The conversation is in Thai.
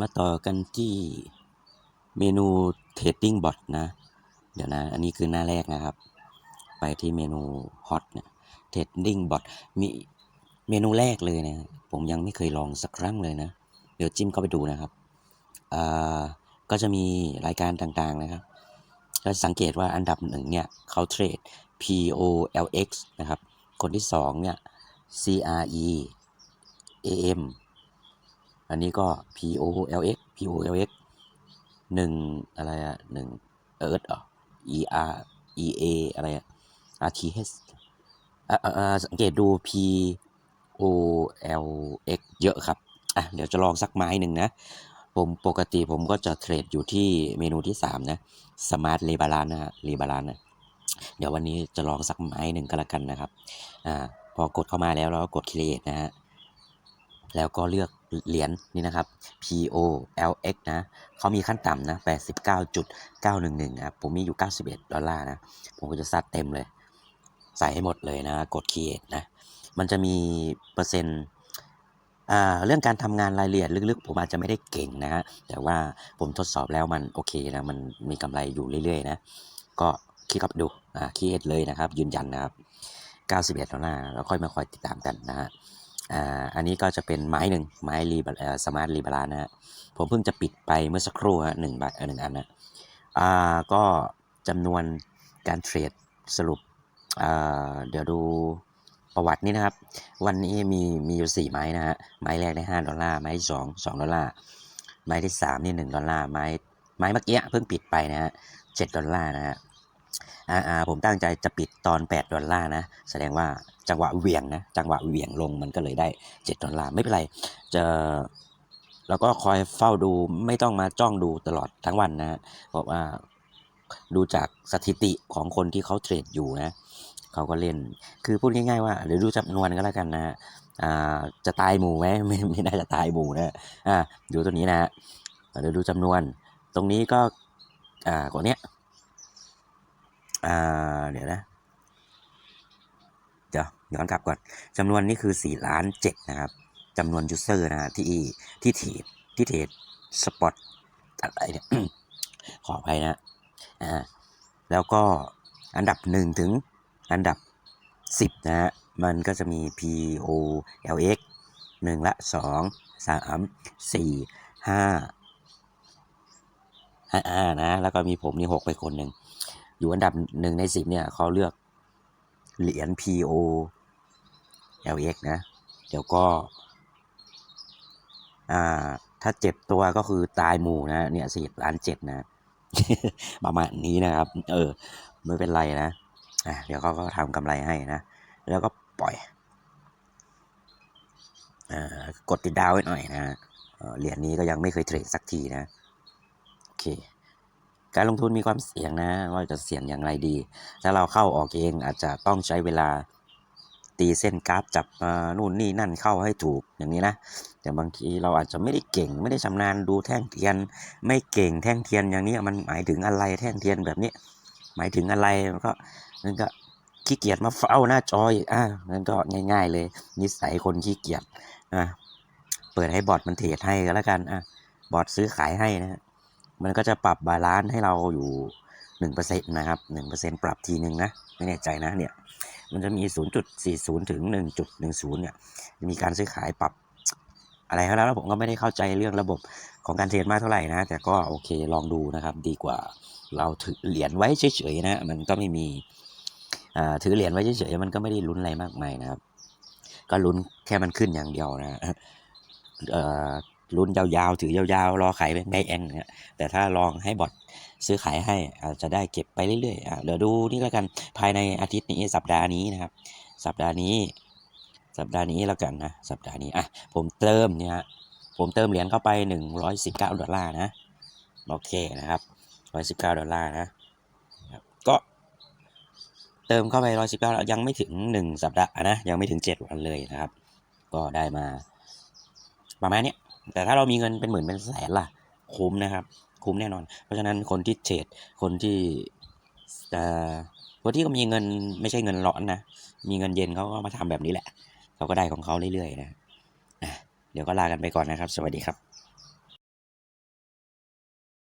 มาต่อกันที่เมนู Trading Bot นะ เดี๋ยวนะ อันนี้คือหน้าแรกนะครับ ไปที่เมนู Hot เนี่ย Trading Bot มีเมนูแรกเลยนะผมยังไม่เคยลองสักครั้งเลยนะ เดี๋ยวจิ้มเข้าไปดูนะครับอ่าก็จะมีรายการต่างๆนะครับก็สังเกตว่าอันดับหนึ่งเนี่ยเขาเทรด POLX นะครับ คนที่สองเนี่ย CRE AM อันนี้ก็ POLX POLX หนึ่งอะไรอะหนึ่งเอิร์ธอะ ER EA อะไรอะ RTH อะอะอะสังเกตดู POLX เยอะครับ อะ เดี๋ยวจะลองสักไม้หนึ่งนะ ผมปกติผมก็จะเทรดอยู่ที่เมนูที่ 3 นะ Smart r e b a l a n c นะฮะ r e b a l a n c นะเดี๋ยววันนี้จะลองสักไม้หนึ่งก็แล้วกันนะครับ อ่า พอกดเข้ามาแล้วเราก็กด create นะฮะ แล้วก็เลือก เหรียญนี่นะครับ POLX นะเขามีขั้นต่ำนะ89.911นะครับผมมีอยู่ 91 ดอลลาร์นะ ผมก็จะซัดเต็มเลย ใส่ให้หมดเลยนะ กด create นะ มันจะมีเปอร์เซ็นต์เรื่องการทำงานรายละเอียดลึกๆ ผมอาจจะไม่ได้เก่งนะฮะแต่ว่าผมทดสอบแล้วมันโอเคนะ มันมีกำไรอยู่เรื่อยๆนะ ก็คลิกเข้าไปดูอ่า create เลยนะครับ ยืนยันนะครับ 91ดอลลาร์แล้วค่อยมาคอยติดตามกันนะฮะ อ่าอันนี้ก็จะเป็นไม้หนึ่งไม้รีบสมาร์ทรีบาลานะฮะผมเพิ่งจะปิดไปเมื่อสักครู่ฮะหนึ่งบเอ่อหนึ่งอันนะอ่าก็จำนวนการเทรดสรุปอ่าเดี๋ยวดูประวัตินี่นะครับ วันนี้มีมีอยู่สี่ไม้นะฮะไม้แรกได้ห้าดอลลาร์ไม้ที่สองสองดอลลาร์ไม้ที่สามนี่หนึ่งดอลลาร์ไม้ไม้เมื่อกี้เพิ่งปิดไปนะฮะเจ็ดดอลลาร์นะฮะ อ่าอ่าผมตั้งใจจะปิดตอน 8 ดอลลาร์นะ แสดงว่าจังหวะเหวี่ยงนะ จังหวะเหวี่ยงลงมันก็เลยได้ 7 ดอลลาร์ ไม่เป็นไร จะเราก็คอยเฝ้าดูไม่ต้องมาจ้องดูตลอดทั้งวันนะเพราะว่าดูจากสถิติของคนที่เขาเทรดอยู่นะเขาก็เล่น คือพูดง่ายๆว่าเดี๋ยวดูจำนวนก็แล้วกันนะฮะอ่าจะตายหมู่ไหมไม่ไม่น่าจะตายหมู่นะอ่าดูตัวนี้นะฮะเดี๋ยวดูจำนวน ตรงนี้ก็อ่ากว่าเนี้ย อ่าเดี๋ยวนะเดี๋ยวย้อนกลับก่อนจำนวนนี้คือ4ล้าน7นะครับจำนวนยูเซอร์นะฮะที่ที่เทรดที่เทรดสปอตอะไรเนี่ยขออภัยนะอ่าแล้วก็อันดับ 1 ถึงอันดับ 10 นะฮะมันก็จะมี P O L X 1 ละ 2 3 4 5อ่านะ แล้วก็มีผมนี่ 6 ไปคนหนึ่ง อยู่อันดับหนึ่งในสิบเนี่ยเขาเลือกเหรียญ PO LX นะ เดี๋ยวก็อ่าถ้าเจ็บตัวก็คือตายหมู่นะ เนี่ยสี่ล้านเจ็ดนะ ประมาณนี้นะครับ เออ ไม่เป็นไรนะอะเดี๋ยวเขาก็ทำกำไรให้นะ แล้วก็ปล่อยอกดติดดาวไว้หน่อยนะเหรียญนี้ก็ยังไม่เคยเทรดสักทีนะ โอเค การลงทุนมีความเสี่ยงนะว่าจะเสี่ยงอย่างไรดี ถ้าเราเข้าออกเองอาจจะต้องใช้เวลาตีเส้นกราฟจับมานู่นนี่นั่นเข้าให้ถูกอย่างนี้นะ แต่บางทีเราอาจจะไม่ได้เก่ง ไม่ได้ชำนาญดูแท่งเทียน ไม่เก่งแท่งเทียนอย่างนี้มันหมายถึงอะไรแท่งเทียนแบบนี้ หมายถึงอะไรมันก็นั่นก็ขี้เกียจมาเฝ้าหน้าจออีกอะนั่นก็ง่าย ๆ เลย นิสัยคนขี้เกียจอะเปิดให้บอทมันเทรดให้ก็แล้วกันอะบอทซื้อขายให้นะ มันก็จะปรับบาลานซ์ให้เราอยู่หนึ่งเปอร์เซ็นต์นะครับหนึ่งเปอร์เซ็นต์ปรับทีหนึ่งนะไม่แน่ใจนะเนี่ยมันจะมีศูนย์จุดสี่ศูนย์ถึงหนึ่งจุดหนึ่งศูนย์เนี่ยมีการซื้อขายปรับอะไรก็แล้วผมก็ไม่ได้เข้าใจเรื่องระบบของการเทรดมากเท่าไหร่นะ แต่ก็โอเคลองดูนะครับ ดีกว่าเราถือเหรียญไว้เฉยๆนะมันก็ไม่มีอ่าถือเหรียญไว้เฉยๆมันก็ไม่ได้ลุ้นอะไรมากมายนะครับ ก็ลุ้นแค่มันขึ้นอย่างเดียวนะ ลุ้นยาวๆ ถือยาวๆ รอขายเป็นไบแอนเนี่ยแต่ถ้าลองให้บอทซื้อขายให้อาจจะได้เก็บไปเรื่อยๆอะเดี๋ยวดูนี่แล้วกันภายในอาทิตย์นี้สัปดาห์นี้นะครับ สัปดาห์นี้ สัปดาห์นี้แล้วกันนะสัปดาห์นี้อะผมเติมเนี่ยผมเติมเหรียญเข้าไป 119 ดอลลาร์นะโอเคนะครับ 119 ดอลลาร์นะก็เติมเข้าไป 119ยังไม่ถึง 1 สัปดาห์นะยังไม่ถึง 7 วันเลยนะครับ ก็ได้มาประมาณนี้ แต่ถ้าเรามีเงินเป็นหมื่นเป็นแสนล่ะ คุ้มนะครับ คุ้มแน่นอน เพราะฉะนั้นคนที่เทรดคนที่คนที่ก็มีเงินไม่ใช่เงินร้อนนะมีเงินเย็นเขาก็มาทำแบบนี้แหละเขาก็ได้ของเขาเรื่อยๆนะเดี๋ยวก็ลากันไปก่อนนะครับ สวัสดีครับ